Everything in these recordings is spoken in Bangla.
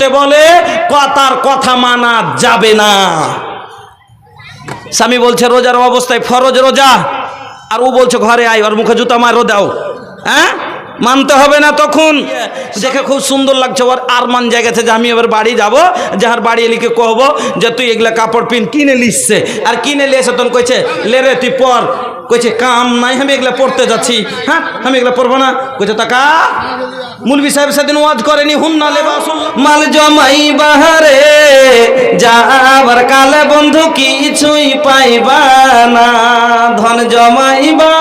করতে বলে, কথার কথা মানা যাবে না। স্বামী বলছে, রোজার অবস্থায় ফরজ রোজা? আর ও বলছে, ঘরে আয়, ওর মুখে জুতা মারো, দাও। হ্যাঁ? মানতে হবে না তখন। দেখে খুব সুন্দর লাগছে, ওর আর মান জায়গাতে যে আমি এবার বাড়ি যাব যাহার বাড়ি এলিকে কহবো যে, তুই এগুলা কাপড় পিন, কিনে লিসছে। আর কিনে লিয়ে এসে তখন কইছে, লে রে, তুই পর। কইছে, কাম নাই, আমি এগুলা পড়তে যাচ্ছি। হ্যাঁ আমি এগুলা পড়ব না। কইছে টাকা মুলবি সাহেব সেদিন ওয়াজ করেনি হুন না লেবা মাল জমাই বাহারে, যাবার কালে বন্ধু কিছুই পাইবা না। ধন জমাইবা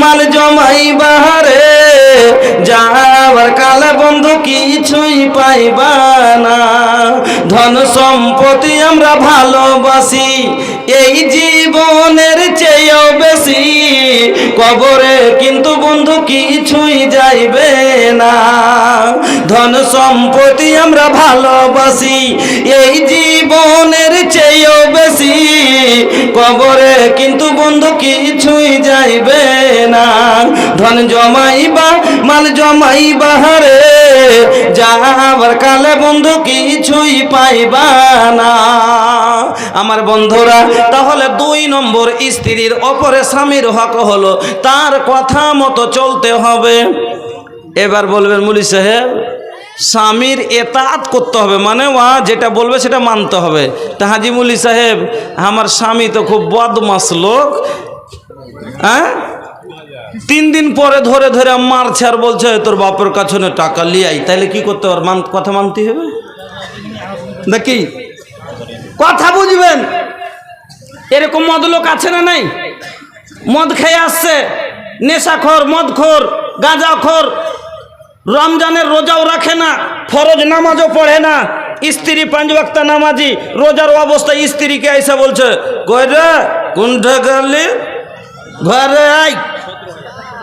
মাল জমাইবা রে যাবার কালে বন্ধু কিছুই পাইবা না। ধন সম্পত্তি আমরা ভালোবাসি এই জীবনের চেয়েও বেশি। কবরে কিন্তু বন্ধু কিছুই যাইবে না। ধন সম্পত্তি আমরা ভালোবাসি, এই জীবনের চেয়েও বেশি। কবরে কিন্তু বন্ধু কিছুই যাইবে না। ধন জমাইবা, মাল জমাইবা রে যাবার কালে বন্ধু কিছুই পাইবা না। আমার বন্ধুরা, তাহলে দুই নম্বর স্ত্রীর অপরে স্বামীর হক হলো, তার কথা মতো চলতে হবে। এবার বলবেন মুলি সাহেব, স্বামীর এতাত করতে হবে মানে ওয়া যেটা বলবে সেটা মানতে হবে। তা হাজি মুলি সাহেব, আমার স্বামী তো খুব বদমাস লোক হ্যাঁ? তিন দিন পরে ধরে ধরে মারছে আর বলছে তোর বাপের কাছে টাকা লিয়াই তাহলে কি করতে হবে? মান, কথা মানতে হবে? নাকি? কথা বুঝবেন? এরকম মদ লোক আছে না নাই? মদ খেয়ে আসছে, নেশাখোর, মদখোর, গাঁজাখোর, রমজানের রোজাও রাখে না, ফরজ নামাজও পড়ে না, স্ত্রী পাঁচ ওয়াক্তা নামাজি, রোজার অবস্থায় স্ত্রীকে এসে বলছে কই রে কোনটা গেলি ঘরে আই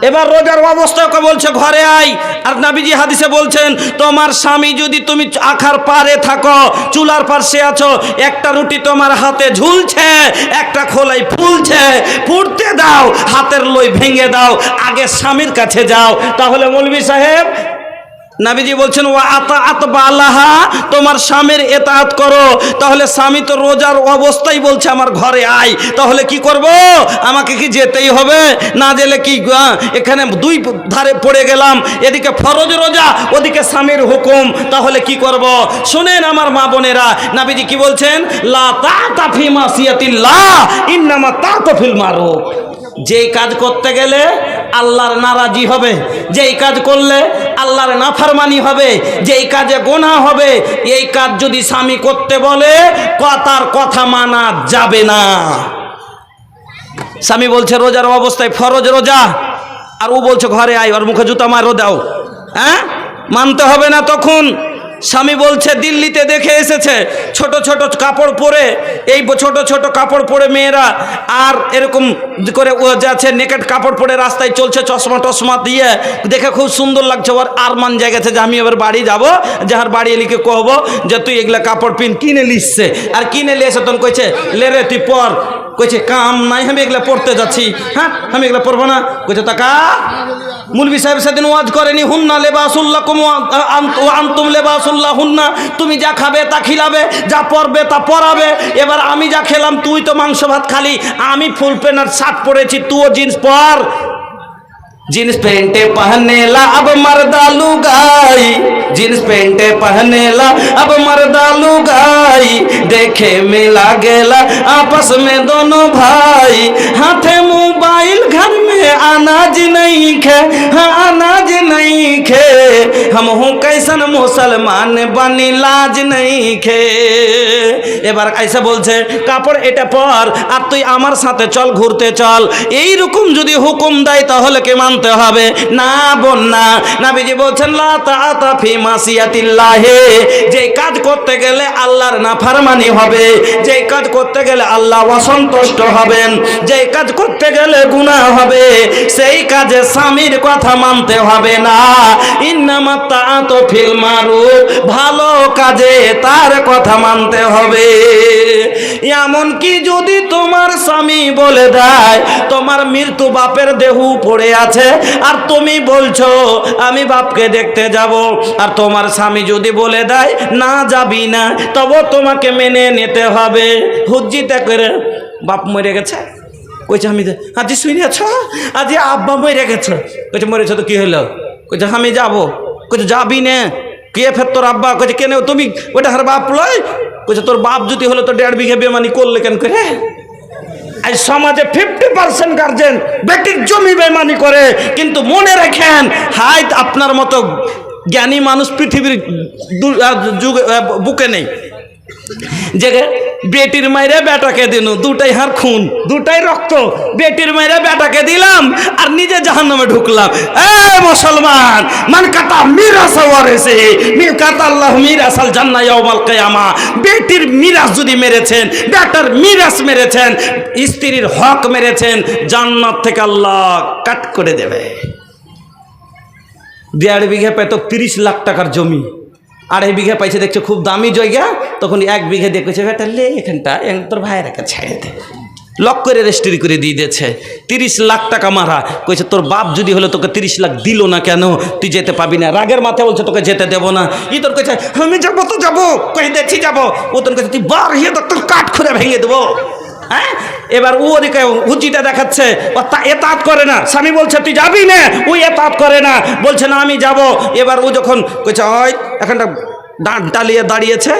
এবার রোজার অবস্থা বলছে, ঘরে আই আর নাবিজি হাদিসে বলছেন, তোমার স্বামী যদি তুমি আখার পারে থাকো, চুলার পাশে আছো, একটা রুটি তোমার হাতে ঝুলছে, একটা খোলাই ফুলছে ফুটতে দাও, হাতের লই ভেঙে দাও, আগে স্বামীর কাছে যাও। তাহলে মৌলভী সাহেব নাবিজি বলছেন ও আতা বালাহা, তোমার স্বামীর এতাত করো। তাহলে স্বামী তো রোজার অবস্থাই বলছে, আমার ঘরে আয়। তাহলে কি করব? আমাকে কি যেতেই হবে? না গেলে কি এখানে দুই ধারে পড়ে গেলাম। এদিকে ফরজ রোজা, ওদিকে স্বামীর হুকুম। তাহলে কি করব? শুনেন আমার মা বোনেরা, নাবিজি কি বলছেন, লা তাফি মাসিয়াতিল্লাহ তা তফিল মারো যে কাজ করতে গেলে আল্লাহর নারাজি হবে। যেই কাজ করলে আল্লাহর নাফরমানি হবে, যেই কাজে গোনা হবে, এই কাজ যদি স্বামী করতে বলে, কথার কথা মানা যাবে না। স্বামী বলছে, রোজার অবস্থায় ফরজ রোজা। আর ও বলছে, ঘরে আয়, ওর মুখে জুতা মারো দাও হ্যাঁ? মানতে হবে না তখন। স্বামী বলছে, দিল্লিতে দেখে এসেছে, ছোট ছোট কাপড় পরে, এই ছোট ছোট কাপড় পরে মেয়েরা, আর এরকম করে ও যাচ্ছে, নেকেট কাপড় পরে রাস্তায় চলছে, চশমা টশমা দিয়ে, দেখে খুব সুন্দর লাগছে ওর আরমান জায়গাতে যে আমি এবার বাড়ি যাব, যাহার বাড়ি এলিকে কহবো যে, তুই এগুলা কাপড় পিন, কিনে লিসছে আর কিনে লিয়ে এসে তখন কইছে, লে রে, তুই পর। কইছে, কাম নাই, আমি এগুলা পড়তে যাচ্ছি। হ্যাঁ আমি এগুলা পড়ব না। কইছে টাকা মুলবি সাহেব সেদিন ওয়াজ করেনি হুন্না লেবাসুল্লাহ কুম আন্তুম লেবাসুল্লাহ হুন্না তুমি যা খাবে তা খিলাবে যা পরবে তা পরাবে এবার আমি যা খেলাম তুই তো মাংস ভাত খালি আমি ফুল প্যান্ট আর শার্ট পরেছি তুইও জিন্স পর जींस पेंटे पहने ला अब मर्दा लुगाई जींस पेंटे पहने ला अब मर्दा लुगाई देखे मिला गेला आपस में दोनों भाई हाथे मोबाइल घर में আজ নাই খে হ্যাঁ, আনা नहीं खे हम हूँ कैसन मुसलमान बनी लाज नहीं खे এবার আইসা বলছে কাপড় এটা পর আর তুই আমার সাথে চল ঘুরতে চল এই রকম যদি হুকুম দেয় তাহলে কে মানতে হবে না বোন না নাবিজি বলছেন লা তাআতা ফি মাসিয়াতিল্লাহে যে কাজ করতে গেলে আল্লাহর নাফরমানি হবে যে কাজ করতে গেলে আল্লাহ অসন্তুষ্ট হবেন যে কাজ করতে গেলে গুনাহ হবে সেই কাজে স্বামীর কথা মানতে হবে না ইন্নামা তাআতু ফিল মারুফ। ভালো কাজে তার কথা মানতে হবে। এমন কি যদি তোমার স্বামী বলে দেয়, তোমার মৃত্যু বাপের দেহ পড়ে আছে, আর তুমি বলছো, আমি বাপকে দেখতে যাব। আর তোমার স্বামী যদি বলে দেয়, না যাবি না তবে তোমাকে মেনে নিতে হবে। হুজ্জিতে করে বাপ মরে গেছে। কইছে, আমি আজ শুনেছ আজ আব্বা মরে গেছে। কইছে, মরেছ তো কি হলো কইছে, আমি যাব। কইছে, যাবি না? কে ফের তোর আব্বা? কইছে কেন তুমি ওইটা হার বাপ লয়? কইছে, তোর বাপ যদি হলো তো দেড় বিঘে বেমানি করলে কেন করে? এই সমাজে ফিফটি পার্সেন্ট গার্জেন বেটির জমি বেমানি করে, কিন্তু মনে রাখেন হাই আপনার মতো জ্ঞানী মানুষ পৃথিবীর যুগে বুকে নেই। যে বেটির মাইরে বেটাকে দিনু, দুটাই হার খুন, দুটাই রক্ত। বেটির মাইরে বেটাকে দিলাম আর নিজে জাহান নামে ঢুকলাম। এ মুসলমান, মান কাতা মিরাস ওয়ারেসে মিল কাতা আল্লাহ মিরাসাল জান্নাহ ইয়াউমাল কিয়ামা। বেটির মিরাস যদি মেরেছেন, বেটার মিরাস মেরেছেন, স্ত্রীর হক মেরেছেন, জান্নাত থেকে আল্লাহ কাট করে দেবে। দেড় বিঘে পেত তিরিশ লাখ টাকার জমি। আড়াই বিঘা পাইছে, দেখছে, খুব দামি জায়গা। তখন এক বিঘে দেখেছে বেটা, লে এখানটা, এখান তোর ভাইয়ের দে। লক করে রেজিস্ট্রি করে দিয়ে দিয়েছে। তিরিশ লাখ টাকা মারা। কইছে, তোর বাপ যদি হলো, তোকে তিরিশ লাখ দিল না কেন? তুই যেতে পাবি না। রাগের মাথায় বলছে, তোকে যেতে দেবো না। ই তোর কইছে, আমি যাব তো যাব। কই দেখছি যাব? ও তোর কাছে তুই বার হিয়ে তোর কাঠ খুঁড়ে ভেঙে দেবো। হ্যাঁ? এবার ও ওদিকে হুচিটা দেখাচ্ছে। ও তা এতাত করে না। স্বামী বলছে, তুই যাবি না? ও এতাত করে না। বলছে, না, আমি যাব। এবার ও যখন কইছে হয় এখানটা ডাঁট টালিয়ে দাঁড়িয়েছে।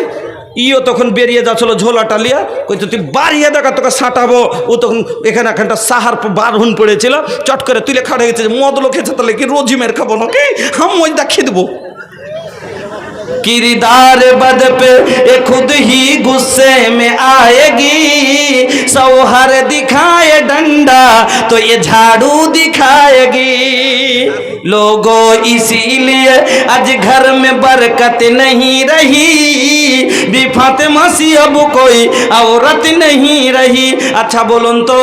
ইও তখন বেরিয়ে যাচ্ছিল ঝোলা টালিয়া। কইছে, তুই বাড়িয়ে দেখা, তোকে সাঁটাবো। ও তখন এখানে এখানটা সাহার বারহুন পড়েছিল। চট করে তুলে খাড়ে গেছে মদ লোকেছে তাহলে কি রোজিমের খাব নাকি? হাম ওই দেখিয়ে দেবো। किरदार बद पे ये खुद ही गुस्से में आएगी। सौहर दिखाए डंडा तो ये झाड़ू दिखाएगी। लोगों, इसीलिए आज घर में बरकत नहीं रही। भी फातिमा सी अब कोई औरत नहीं रही। अच्छा बोलो तो